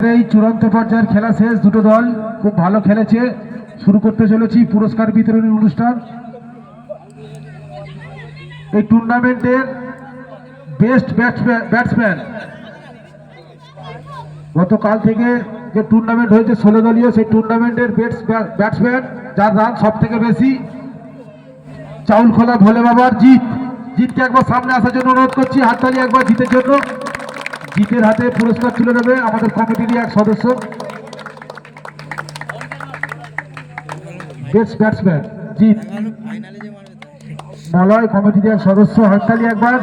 এই চূড়ান্ত পর্যায়ের খেলা শেষ, দুটো দল খুব ভালো খেলেছে। শুরু করতে চলেছি পুরস্কার বিতরণী অনুষ্ঠান। এই টুর্নামেন্টের বেস্ট ব্যাটসম্যান গতকাল থেকে যে টুর্নামেন্ট হয়েছে, ষোলো দলীয় সেই টুর্নামেন্টের বেস্ট ব্যাটসম্যান যার রান সব থেকে বেশি। চাউল খোলা ভোলে বাবার জিত। জিতকে একবার সামনে আসার জন্য অনুরোধ করছি, হাততালি একবার জিতের জন্য। জিতের হাতে পুরস্কার তুলে দেবে আমাদের কমিটির এক সদস্য। বেস্ট ব্যাটসম্যান জিত মলয় কমিটির এক সদস্য হাততালি একবার।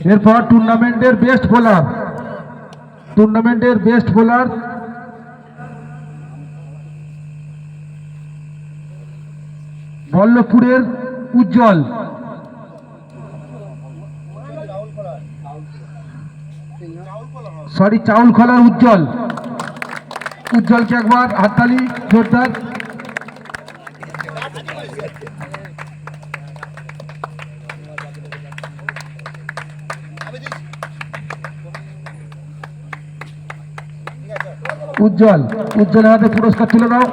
এরপর টুর্নামেন্টের বেস্ট বোলার টুর্নামেন্টের বেস্ট বোলার বল্লভপুরের উজ্জ্বল। সরি চাউল খোলার উজ্জ্বল। উজ্জ্বলকে একবার হাততালি, জোরদার। উজ্জ্বল উজ্জ্বলের হাতে পুরস্কার তুলে দাও।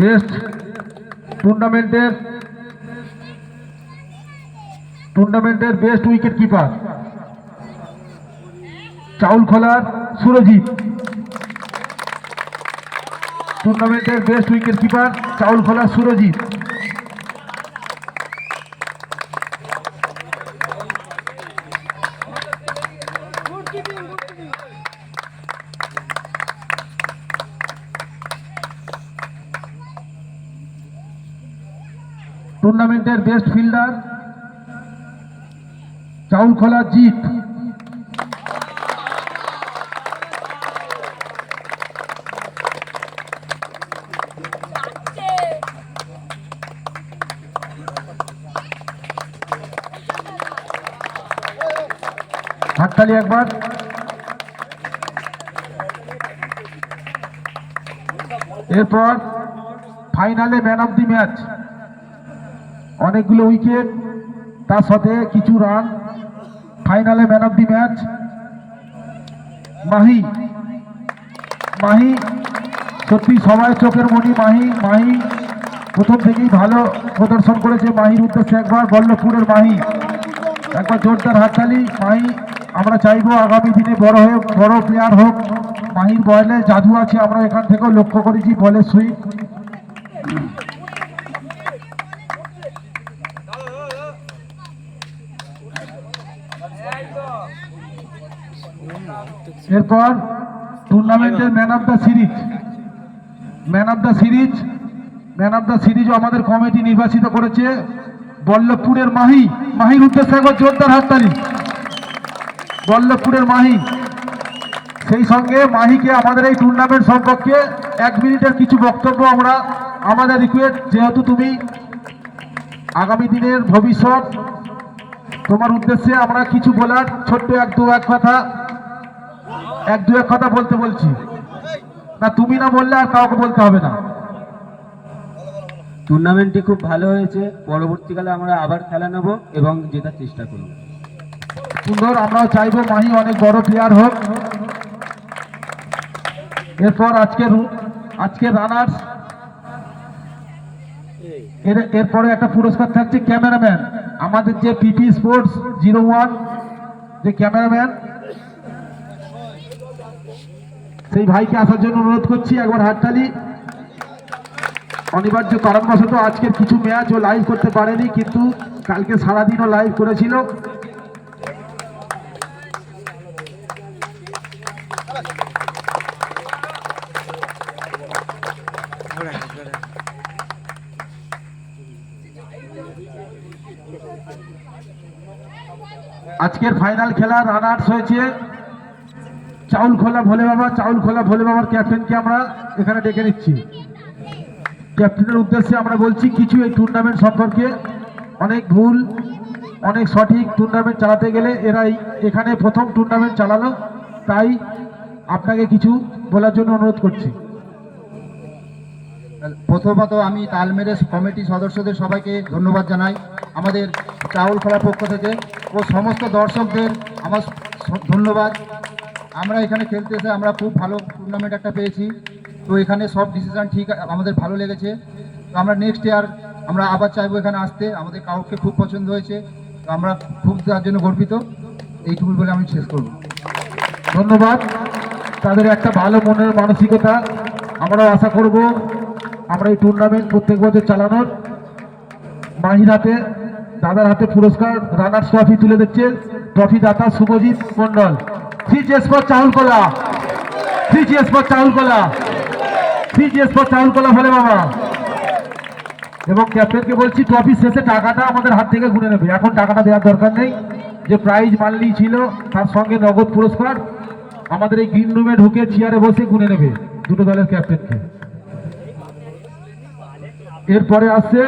বেস্ট টুর্নামেন্টের টুর্নামেন্টের বেস্ট উইকেট কিপার চাউল খোলার সুরজিৎ। টুর্নামেন্টের বেস্ট উইকেট কিপার চাউল খোলার সুরজিৎ। টুর্নামেন্টের বেস্ট ফিল্ডার চাউল খোলা জিত হাততালি একবার। এরপর ফাইনালে ম্যান অফ দি ম্যাচ। অনেকগুলো উইকেট তার সাথে কিছু রান ফাইনালে man of the match Mahi Mahi, সত্যি সবাই চোখের মনি মাহি মাহি, প্রথম থেকেই ভালো প্রদর্শন করেছে মাহির উদ্দেশ্যে একবার, বল্লভপুরের মাহি, একবার জোরদার হাততালি, মাহি, আমরা চাইব আগামী দিনে বড় হয়ে বড় প্লেয়ার হোক, মাহির বলে জাদু আছে, আমরা এখান থেকেও লক্ষ্য করেছি বলের সুইপ এরপর টুর্নামেন্টের man of the series man of the series man of the সিরিজও আমাদের কমিটি নির্বাচিত করেছে বল্লভপুরের মাহি, মাহির উদ্দেশ্যে একবার জোরদার হাততালি। বল্লভপুরের মাহি, সেই সঙ্গে মাহিকে আমাদের এই টুর্নামেন্ট সম্পর্কে এক মিনিটের কিছু বক্তব্য আমরা, আমাদের রিকোয়েস্ট যেহেতু তুমি আগামী দিনের ভবিষ্যৎ, তোমার উদ্দেশ্যে আমরা কিছু বলার ছোট্ট এক দু এক কথা এক দু এক কথা বলতে বলছি। না তুমি না বললে আর কাউকে বলতে হবে না। টুর্নামেন্টটি খুব ভালো হয়েছে। পরবর্তীকালে আমরা আবার খেলা নেব এবং জেতার চেষ্টা করব। সুন্দর আমরাও চাইব মাহি অনেক বড় প্লেয়ার হোক। এরপর আজকের আজকের রানার্স এর এরপরে একটা পুরস্কার থাকছে ক্যামেরাম্যান। আমাদের যে পিপি স্পোর্টস জিরো ওয়ান যে ক্যামেরাম্যান সেই ভাইকে আসার জন্য অনুরোধ করছি, একবার হাততালি অনিবার্য কারণবশত আজকের কিছু ম্যাচ ও লাইভ করতে পারেনি, কিন্তু কালকে সারাদিনও লাইভ করেছিল। আজকের ফাইনাল খেলা রানার্স হয়েছে। চাউল খোলা ভোলে বাবা, চাউল খোলা ভোলে বাবার ক্যাপ্টেনকে আমরা এখানে ডেকে নিচ্ছি। ক্যাপ্টেনের উদ্দেশ্যে আমরা বলছি, কিছু এই টুর্নামেন্ট সম্পর্কে অনেক ভুল, অনেক সঠিক টুর্নামেন্ট চালাতে গেলে এরাই এখানে প্রথম টুর্নামেন্ট চালালো, তাই আপনাকে কিছু বলার জন্য অনুরোধ করছি। প্রথমত আমি তালমেরে কমিটি সদস্যদের সবাইকে ধন্যবাদ জানাই। আমাদের চাউল খেলার পক্ষ থেকে ও সমস্ত দর্শকদের আমার ধন্যবাদ। আমরা এখানে খেলতে এসে আমরা খুব ভালো টুর্নামেন্ট একটা পেয়েছি। তো এখানে সব ডিসিশন ঠিক আমাদের ভালো লেগেছে। তো আমরা নেক্সট ইয়ার আমরা আবার চাইব এখানে আসতে। আমাদের কাউকে খুব পছন্দ হয়েছে। তো আমরা খুব তার জন্য গর্বিত। এইটুকু বলে আমি শেষ করব। ধন্যবাদ। তাদের একটা ভালো মনের মানসিকতা। আমরাও আশা করব আমরা এই টুর্নামেন্ট প্রত্যেক বছর চালানোর। মাহির হাতে, দাদার হাতে পুরস্কার, রানার্স ট্রফি তুলে দিচ্ছে। ট্রফি দাতা Subhajit Mondal chess for চাউলকলা chess for চাউলকলা chess for চাউলকলা বলে বাবা এবং ক্যাপ্টেনকে বলছি ট্রফি শেষে টাকাটা আমাদের হাত থেকে গুনে নেবে। এখন টাকাটা দেওয়ার দরকার নেই। যে প্রাইজ মানলি ছিল, তার সঙ্গে নগদ পুরস্কার। আমাদের এই গ্রিন রুমে ঢুকে চেয়ারে বসে গুনে নেবে দুটো দলের ক্যাপ্টেনকে। এরপরে আসছে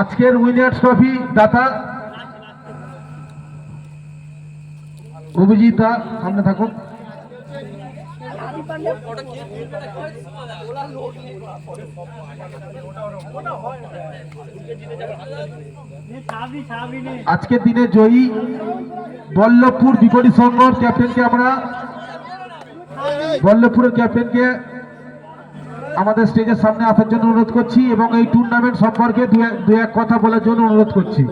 আজকের উইনার্স ট্রফি দাতা অভিজিৎ দা সামনে থাকুন আজকের দিনে জয়ী বল্লভপুর বিপরীত সংঘর ক্যাপ্টেনকে আমরা বল্লভপুরের ক্যাপ্টেনকে আমাদের স্টেজের সামনে আসার জন্য অনুরোধ করছি এবং এই টুর্নামেন্ট সম্পর্কে দু এক কথা বলার জন্য অনুরোধ করছি।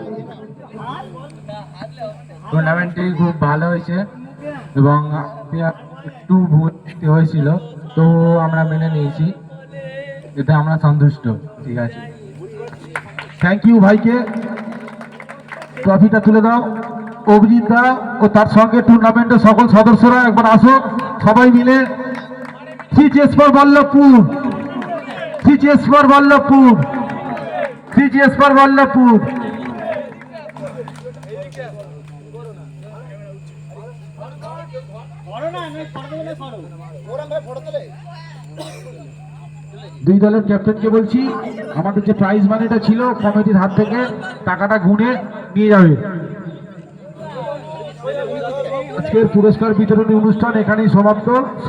টুর্নামেন্টটি খুব ভালো হয়েছে এবং একটু ভুল হয়েছিল, তো আমরা মেনে নিয়েছি। এতে আমরা সন্তুষ্ট, ঠিক আছে। থ্যাংক ইউ ভাইকে। ট্রফিটা তুলে দাও। অভিজিৎ দা ও তার সঙ্গে টুর্নামেন্টের সকল সদস্যরা একবার আসুন সবাই মিলে। Three chess for Ballabhpur three chess for Ballabhpur three chess for Ballabhpur দুই দলের ক্যাপ্টেনকে বলছি, আমাদের যে প্রাইজ মানিটা ছিল কমিটির হাত থেকে, টাকাটা গুনে নিয়ে যাবে। আজকের পুরস্কার বিতরণী অনুষ্ঠান এখানেই সমাপ্ত।